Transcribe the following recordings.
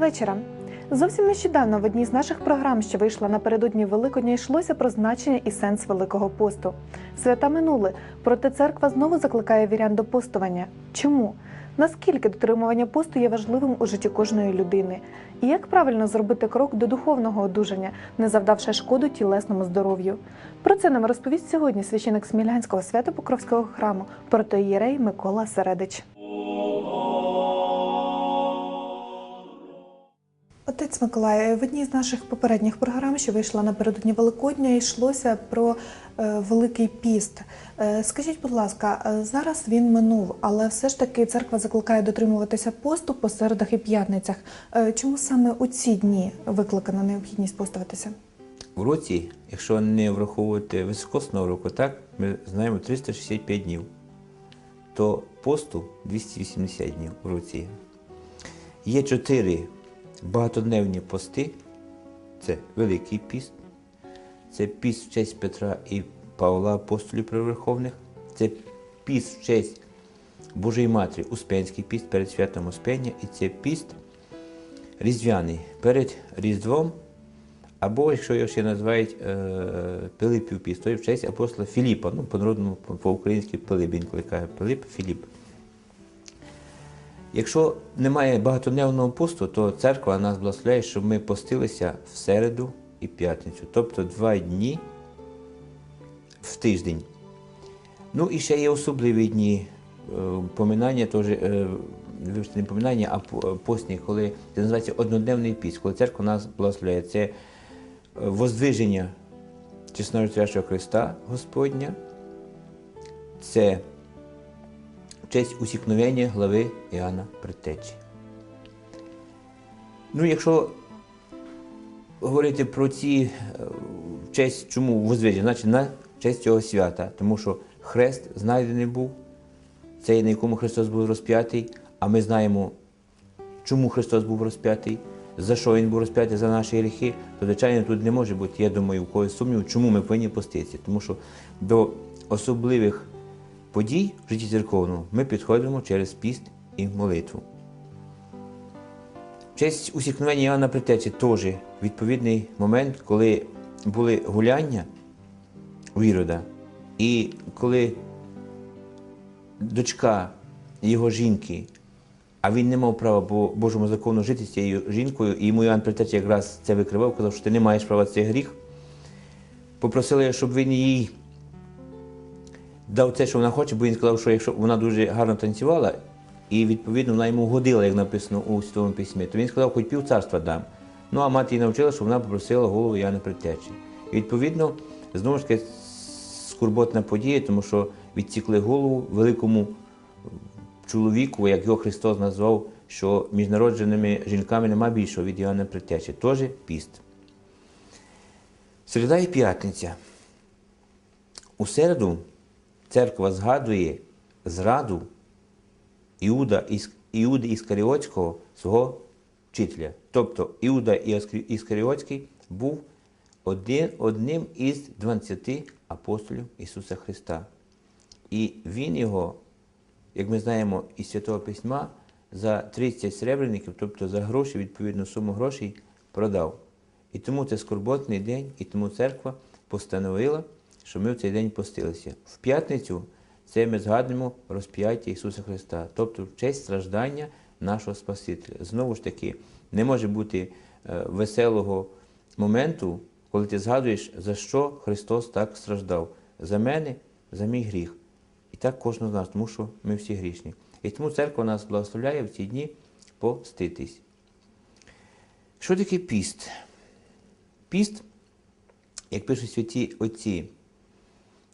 Вечора. Зовсім нещодавно в одній з наших програм, що вийшла напередодні Великодня, йшлося про значення і сенс Великого посту. Свята минули, проте церква знову закликає вірян до постування. Чому? Наскільки дотримування посту є важливим у житті кожної людини? І як правильно зробити крок до духовного одужання, не завдавши шкоду тілесному здоров'ю? Про це нам розповість сьогодні священик Смілянського свято-покровського храму протоієрей Микола Середич. Отець Миколай, в одній з наших попередніх програм, що вийшла напередодні Великодня, йшлося про е, Великий піст. Е, скажіть, будь ласка, е, зараз він минув, але все ж таки церква закликає дотримуватися посту по середах і п'ятницях. Чому саме у ці дні викликана необхідність постуватися? В році, якщо не враховувати високосного року, так, ми знаємо 365 днів, то посту 280 днів в році. Є чотири багатодневні пости. Це Великий піст, це піст в честь Петра і Павла, апостолів Преверховних, це піст в честь Божої Матері, Успенський піст перед святом Успення, і це піст різдвяний перед Різдвом. Або, якщо його ще називають е, Пилипів піст, то в честь апостола Філіпа, ну, по-народному, по- по-українськи Пилип, він кликає Пилип, Філіп. Якщо немає багатодневного посту, то церква нас благословляє, щоб ми постилися в середу і п'ятницю, тобто два дні в тиждень. Ну і ще є особливі дні е, поминання, теж, е, вибачте, не поминання, а по- постні, коли це називається однодневний піст, коли церква нас благословляє. Це е, воздвиження чесного Христа Господня, це в честь усікновення глави Іоанна Предтечі. Ну, якщо говорити про ці е, в честь чому возвиження, значить на честь цього свята, тому що хрест знайдений був, цей, на якому Христос був розп'ятий, а ми знаємо, чому Христос був розп'ятий, за що Він був розп'ятий за наші гріхи, то, звичайно, тут не може бути, я думаю, у когось сумніву, чому ми повинні поститися. Тому що до особливих подій в житті церковному ми підходимо через піст і молитву. В честь усікновення Іоанна Притечі теж відповідний момент, коли були гуляння у Ірода, і коли дочка його жінки, а він не мав права по Божому закону жити з цією жінкою, і йому Іоанн Притечі якраз це викривав, казав, що ти не маєш права цей гріх. Попросили, щоб він їй дав те, що вона хоче, бо він сказав, що якщо вона дуже гарно танцювала, і відповідно вона йому годила, як написано у Святому Письмі, то він сказав, хоч пів царства дам. Ну а мати її навчила, що вона попросила голову Яни Предтечі. І відповідно, знову ж таки, скорботна подія, тому що відсікли голову великому чоловіку, як його Христос назвав, що між народженими жінками нема більшого від Іоанна Предтечі. Теж піст. Середа і п'ятниця. У середу церква згадує зраду Іуда, Іуди Іскаріотського, свого вчителя. Тобто Іуда Іскарі- Іскаріотський був одним із 20 апостолів Ісуса Христа. І він його, як ми знаємо із Святого Письма, за 30 сребреників, тобто за гроші, відповідну суму грошей, продав. І тому це скорботний день, і тому церква постановила, що ми в цей день постилися. В п'ятницю це ми згадуємо розп'яття Ісуса Христа, тобто в честь страждання нашого Спасителя. Знову ж таки, не може бути е, веселого моменту, коли ти згадуєш, за що Христос так страждав. За мене, за мій гріх. І так кожного з нас, тому що ми всі грішні. І тому церква нас благословляє в ці дні поститись. Що таке піст? Піст, як пишуть святі отці,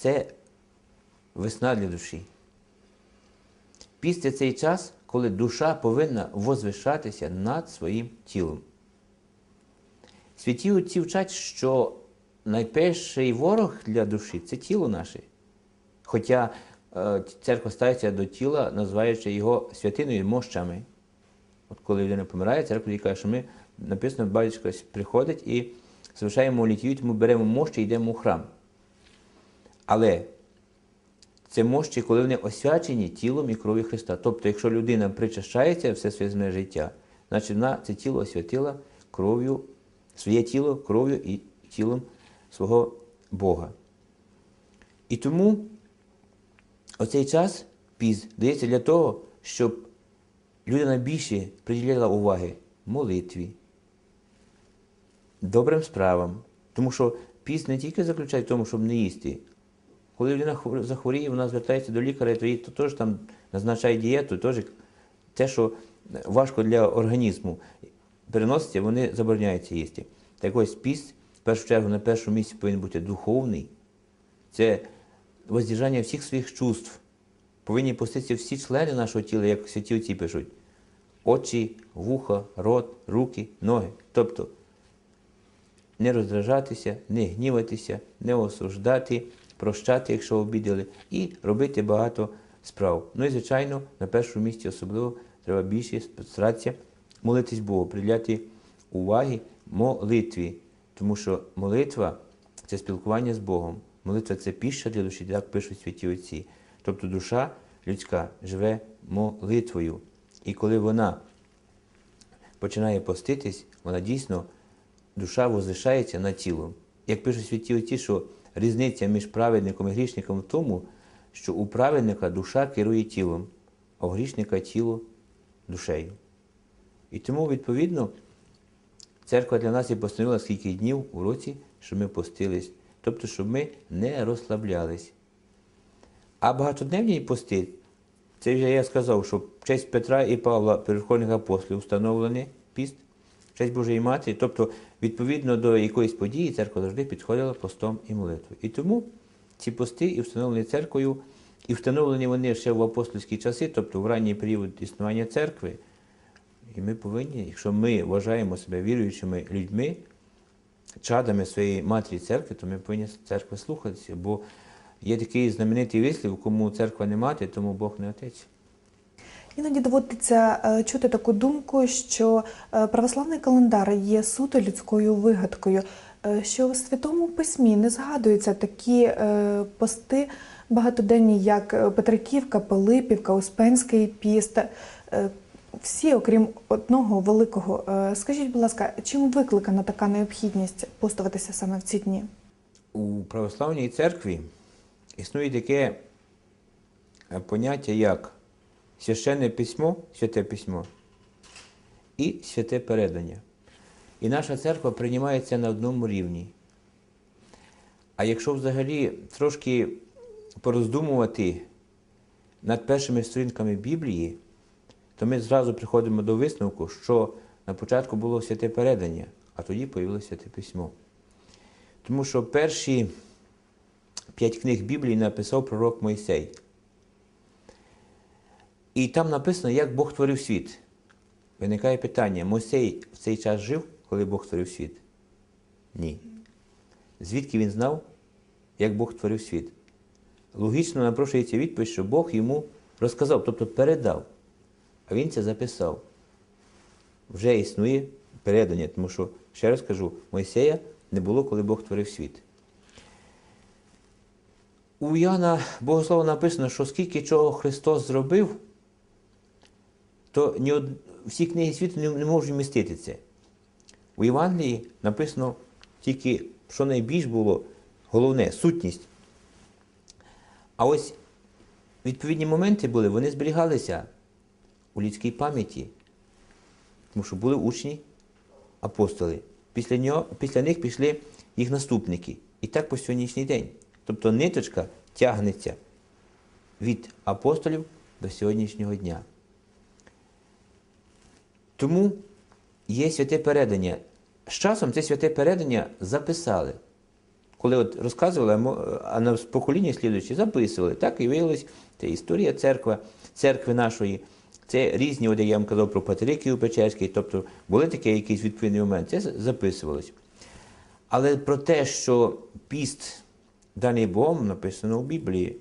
це весна для душі. Піст це цей час, коли душа повинна возвишатися над своїм тілом. Святі отці вчать, що найперший ворог для душі це тіло наше. Хоча е, церква ставиться до тіла, називаючи його святиною мощами. От коли людина помирає, церква каже, що ми написано, батюшка приходить і совершаємо літію, тому беремо мощі і йдемо у храм. Але це мощі, коли вони освячені тілом і кров'ю Христа. Тобто, якщо людина причащається все своє життя, значить вона це тіло освятила кров'ю, своє тіло кров'ю і тілом свого Бога. І тому оцей час піз дається для того, щоб людина більше приділяла уваги молитві, добрим справам. Тому що піст не тільки заключає в тому, щоб не їсти. Коли людина захворіє, вона звертається до лікаря, то їй теж там назначає дієту, теж те, що важко для організму переноситься, вони забороняються їсти. Так ось піст, в першу чергу, на першому місці повинен бути духовний. Це воздержання всіх своїх чувств. Повинні поститися всі члени нашого тіла, як святі отці пишуть. Очі, вуха, рот, руки, ноги. Тобто не роздражатися, не гніватися, не осуждати, прощати, якщо обідали, і робити багато справ. Ну і, звичайно, на першому місці особливо треба більше старатися молитись Богу, приділяти уваги молитві. Тому що молитва це спілкування з Богом. Молитва це піща для душі, так пишуть святі отці. Тобто душа людська живе молитвою. І коли вона починає поститись, вона дійсно душа возвишається над тілом. Як пишуть святі отці, що різниця між праведником і грішником в тому, що у праведника душа керує тілом, а у грішника тіло душею. І тому, відповідно, церква для нас і постановила скільки днів у році, щоб ми постились, тобто, щоб ми не розслаблялись. А багатодневні пости, це вже я сказав, що в честь Петра і Павла, переходних апостолів, встановлений піст, честь Божої Матері, тобто, відповідно до якоїсь події, церква завжди підходила постом і молитвою. І тому ці пости і встановлені церквою, і встановлені вони ще в апостольські часи, тобто в ранній період існування церкви. І ми повинні, якщо ми вважаємо себе віруючими людьми, чадами своєї матері церкви, то ми повинні церкви слухатися. Бо є такий знаменитий вислів, кому церква не мати, тому Бог не отець. Іноді доводиться е, чути таку думку, що е, православний календар є суто людською вигадкою, е, що в святому письмі не згадуються такі пости багатоденні, як Петриківка, Пилипівка, Успенський піст. Всі, окрім одного великого. Скажіть, будь ласка, чим викликана така необхідність постуватися саме в ці дні? У православній церкві існує таке поняття, як священне письмо, святе письмо і святе передання. І наша церква приймає це на одному рівні. А якщо взагалі трошки пороздумувати над першими сторінками Біблії, то ми зразу приходимо до висновку, що на початку було святе передання, а тоді появилося святе письмо. Тому що перші п'ять книг Біблії написав пророк Мойсей. І там написано, як Бог творив світ. Виникає питання: Мойсей в цей час жив, коли Бог творив світ? Ні. Звідки він знав, як Бог творив світ? Логічно напрошується відповідь, що Бог йому розказав, тобто передав. А він це записав. Вже існує передання, тому що, ще раз кажу, Мойсея не було, коли Бог творив світ. У Яна Богослова написано, що скільки чого Христос зробив, то ні од... всі книги світу не, не можуть вмістити це. У Євангелії написано тільки, що найбільш було головне сутність. А ось відповідні моменти були, вони зберігалися у людській пам'яті, тому що були учні, апостоли. Після, нього, після них пішли їх наступники. І так по сьогоднішній день. Тобто ниточка тягнеться від апостолів до сьогоднішнього дня. Тому є святе передання. З часом це святе передання записали. Коли от розказували, а на покоління слідуючі записували. Так і виявилось, це історія церкви, церкви нашої. Це різні, от я вам казав про Патриків Печерський, тобто були такі якісь відповідний момент, це записувалось. Але про те, що піст даний Богом написано у Біблії,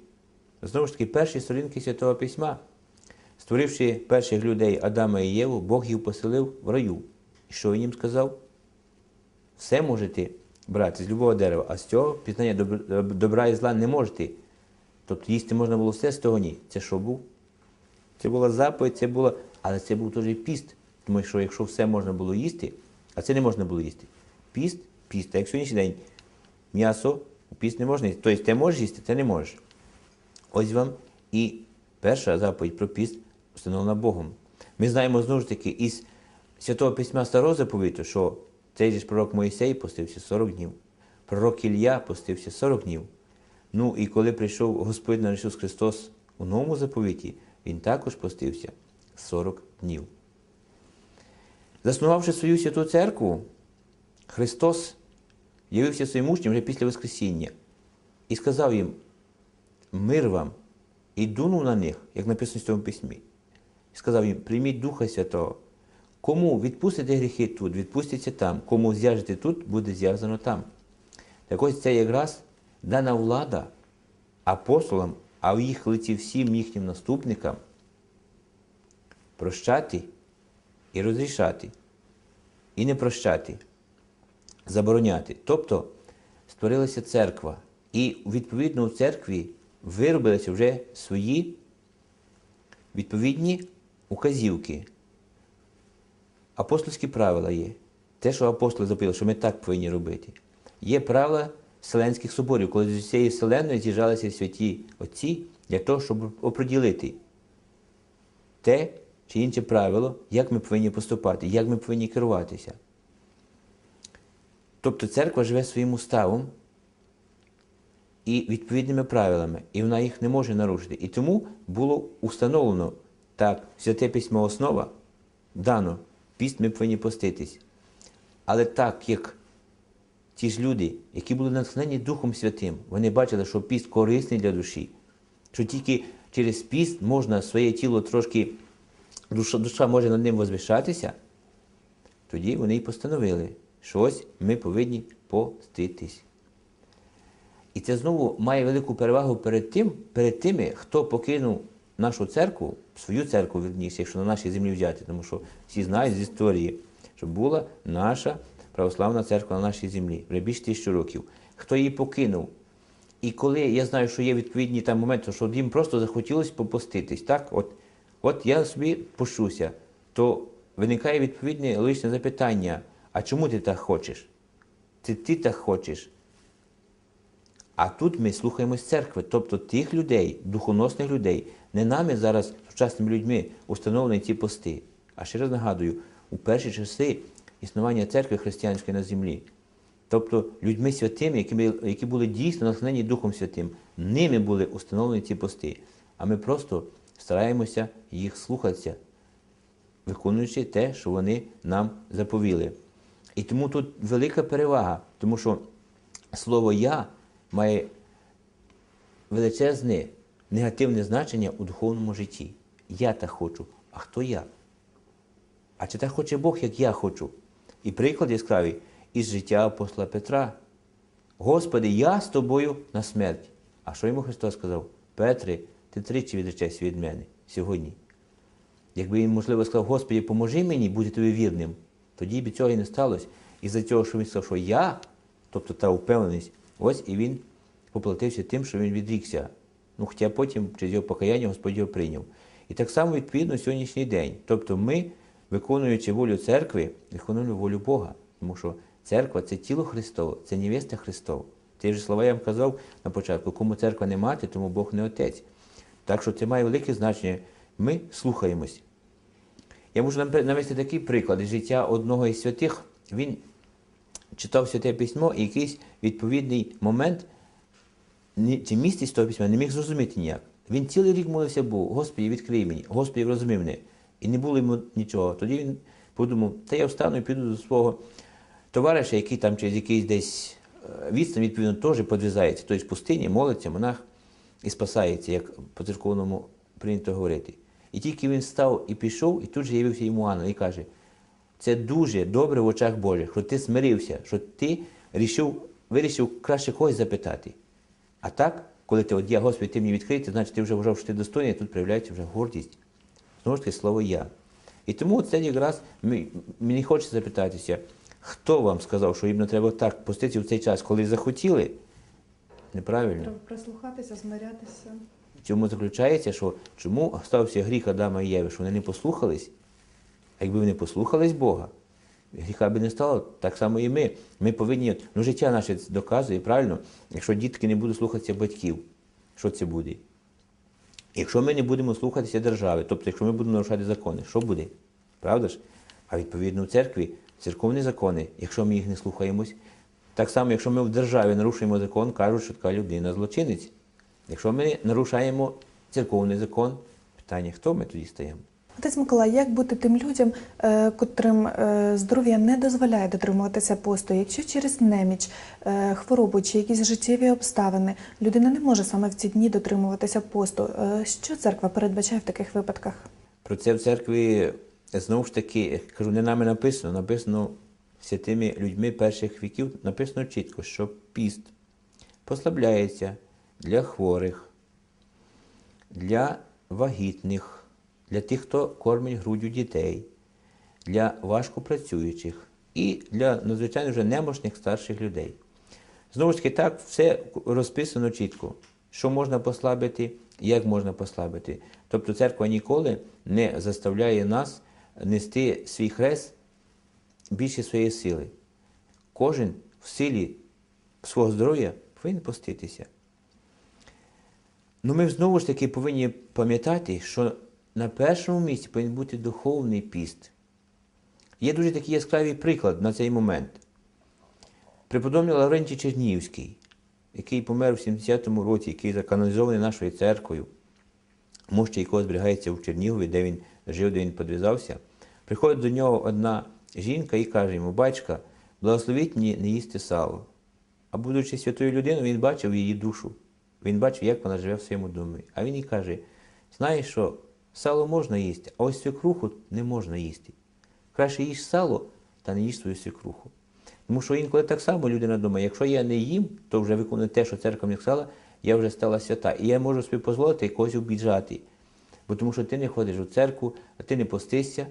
знову ж таки, перші сторінки Святого Письма. Створивши перших людей Адама і Єву, Бог їх поселив в раю. І що він їм сказав? Все можете брати з любого дерева, а з цього пізнання добра і зла не можете. Тобто їсти можна було все з того ні. Це що був? Це була заповідь, це було, але це був теж піст, Тому що якщо все можна було їсти, а це не можна було їсти. Піст, піст. А як сьогоднішній день м'ясо, піст не можна їсти. Тобто ти можеш їсти, ти не можеш. Ось вам і перша заповідь про піст встановлена Богом. Ми знаємо знову ж таки із Святого Письма Старого заповіту, що цей же ж пророк Моїсей постився 40 днів, пророк Ілля постився 40 днів. Ну і коли прийшов Господь наш Ісус Христос у новому заповіті, Він також постився 40 днів. Заснувавши свою святу церкву, Христос явився своїм учням вже після Воскресіння і сказав їм: Мир вам, і дунув на них, як написано в цьому письмі. Сказав їм: прийміть Духа Святого. Кому відпустите гріхи тут, відпуститься там, кому зв'яжете тут, буде зв'язано там. Так ось це якраз дана влада апостолам, а в їх лиці всім їхнім наступникам прощати і розрішати, і не прощати, забороняти. Тобто створилася церква, і відповідно у церкві виробилися вже свої відповідні указівки. Апостольські правила є. Те, що апостоли запили, що ми так повинні робити. Є правила Вселенських соборів, коли з усієї Вселеної з'їжджалися святі отці для того, щоб оприділити те чи інше правило, як ми повинні поступати, як ми повинні керуватися. Тобто церква живе своїм уставом і відповідними правилами, і вона їх не може нарушити. І тому було установлено так, святе письмо основа дано, піст ми повинні поститись. Але так як ті ж люди, які були натхнені Духом Святим, вони бачили, що піст корисний для душі, що тільки через піст можна своє тіло трошки, душа, душа може над ним возвишатися, тоді вони й постановили, що ось ми повинні поститись. І це знову має велику перевагу перед тим, перед тими, хто покинув нашу церкву, свою церкву, вірніше, якщо на нашій землі взяти, тому що всі знають з історії, що була наша православна церква на нашій землі вже більше тисячі років. Хто її покинув? І коли я знаю, що є відповідні там моменти, що їм просто захотілося попуститись, так? От, от я собі пощуся, то виникає відповідне лишнє запитання: а чому ти так хочеш? Це ти так хочеш? А тут ми слухаємось церкви, тобто тих людей, духоносних людей, не нами зараз, сучасними людьми, установлені ці пости. А ще раз нагадую, у перші часи існування церкви християнської на землі, тобто людьми святими, які, були дійсно натхнені Духом Святим, ними були установлені ці пости. А ми просто стараємося їх слухатися, виконуючи те, що вони нам заповіли. І тому тут велика перевага, тому що слово Я має величезне негативне значення у духовному житті. Я так хочу. А хто я? А чи так хоче Бог, як я хочу? І приклад яскравий із життя апостола Петра. Господи, я з тобою на смерть. А що йому Христос сказав? Петре, ти тричі відречешся від мене сьогодні. Якби він, можливо, сказав, Господи, поможи мені бути тобі вірним, тоді б цього і не сталося. І за цього, що він сказав, що я, тобто та впевненість, ось і він поплатився тим, що він відрікся. Ну, хоча потім через його покаяння Господь його прийняв. І так само відповідно сьогоднішній день. Тобто ми, виконуючи волю церкви, виконуємо волю Бога. Тому що церква це тіло Христове, це невеста Христова. Ті ж слова я вам казав на початку, кому церква не мати, тому Бог не отець. Так що це має велике значення. Ми слухаємось. Я можу навести такий приклад життя одного із святих. Він читав святе письмо і якийсь відповідний момент чи з того письма не міг зрозуміти ніяк. Він цілий рік молився Богу, Господи, відкрий мені, Господи, розумій мене. І не було йому нічого. Тоді він подумав, та я встану і піду до свого товариша, який там через якийсь десь е, відстань, відповідно, теж подвізається, тобто в пустині, молиться, монах і спасається, як по церковному прийнято говорити. І тільки він став і пішов, і тут же явився йому ангел і каже, це дуже добре в очах Божих, що ти смирився, що ти рішив, вирішив краще когось запитати. А так, коли ти от я, Господи, ти мені відкрий, це значить ти вже вважав, що ти достойний, і тут проявляється вже гордість. Знову ж таки, слово я. І тому це якраз мені хочеться запитатися, хто вам сказав, що їм не треба так поститися в цей час, коли захотіли? Неправильно. Треба прислухатися, змирятися. В цьому заключається, що чому стався гріх Адама і Єви, що вони не послухались А якби вони послухались Бога, гріха би не стало. Так само і ми. Ми повинні, ну життя наше доказує, правильно? Якщо дітки не будуть слухатися батьків, що це буде? Якщо ми не будемо слухатися держави, тобто якщо ми будемо нарушати закони, що буде? Правда ж? А відповідно в церкві церковні закони, якщо ми їх не слухаємось, так само, якщо ми в державі нарушуємо закон, кажуть, що така людина злочинець. Якщо ми нарушаємо церковний закон, питання, хто ми тоді стаємо? Отець Миколай, як бути тим людям, е, котрим е, здоров'я не дозволяє дотримуватися посту, якщо через неміч, е, хворобу чи якісь життєві обставини людина не може саме в ці дні дотримуватися посту, що церква передбачає в таких випадках? Про це в церкві знову ж таки, кажу, не нами написано, написано святими людьми перших віків, написано чітко, що піст послабляється для хворих, для вагітних, для тих, хто кормить груддю дітей, для важкопрацюючих і для надзвичайно вже немощних старших людей. Знову ж таки, так все розписано чітко, що можна послабити, як можна послабити. Тобто церква ніколи не заставляє нас нести свій хрест більше своєї сили. Кожен в силі свого здоров'я повинен поститися. Ну ми знову ж таки повинні пам'ятати, що на першому місці повинен бути духовний піст. Є дуже такий яскравий приклад на цей момент. Преподобний Лаврентій Чернігівський, який помер в 70-му році, який заканонізований нашою церквою, мощі якого зберігається в Чернігові, де він жив, де він підв'язався, приходить до нього одна жінка і каже йому, батька, благословіть мені не їсти сало. А будучи святою людиною, він бачив її душу. Він бачив, як вона живе в своєму домі. А він їй каже: знаєш що, сало можна їсти, а ось свекруху не можна їсти. Краще їж сало, та не їж свою свекруху. Тому що інколи так само людина думає, якщо я не їм, то вже виконую те, що церква мені сказала, я вже стала свята. І я можу собі дозволити когось обіджати. Бо тому що ти не ходиш у церкву, а ти не постишся.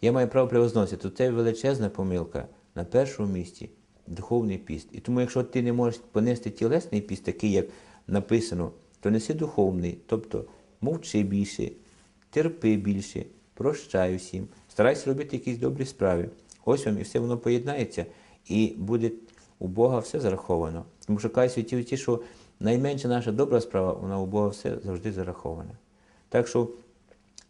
Я маю право превозносити. То це величезна помилка на першому місці духовний піст. І тому, якщо ти не можеш понести тілесний піст, такий, як написано, то неси духовний, тобто мовчи більше, терпи більше, прощай всім, старайся робити якісь добрі справи. Ось вам і все воно поєднається, і буде у Бога все зараховано. Тому що кажуть святі ті, що найменша наша добра справа, вона у Бога все завжди зарахована. Так що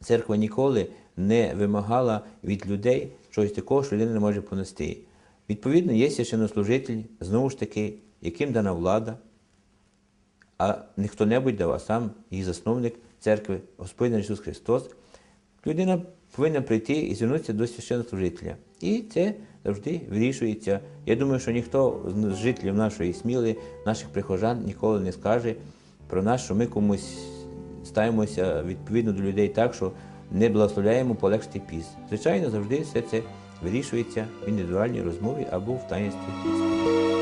церква ніколи не вимагала від людей чогось такого, що людина не може понести. Відповідно, є священнослужитель, знову ж таки, яким дана влада, а не хто-небудь дав, а сам її засновник церкви, Господь Ісус Христос. Людина повинна прийти і звернутися до священнослужителя. І це завжди вирішується. Я думаю, що ніхто з жителів нашої сміли, наших прихожан ніколи не скаже про нас, що ми комусь ставимося відповідно до людей так, що не благословляємо полегшити піст. Звичайно, завжди все це вирішується в індивідуальній розмові або в таїнстві пісню.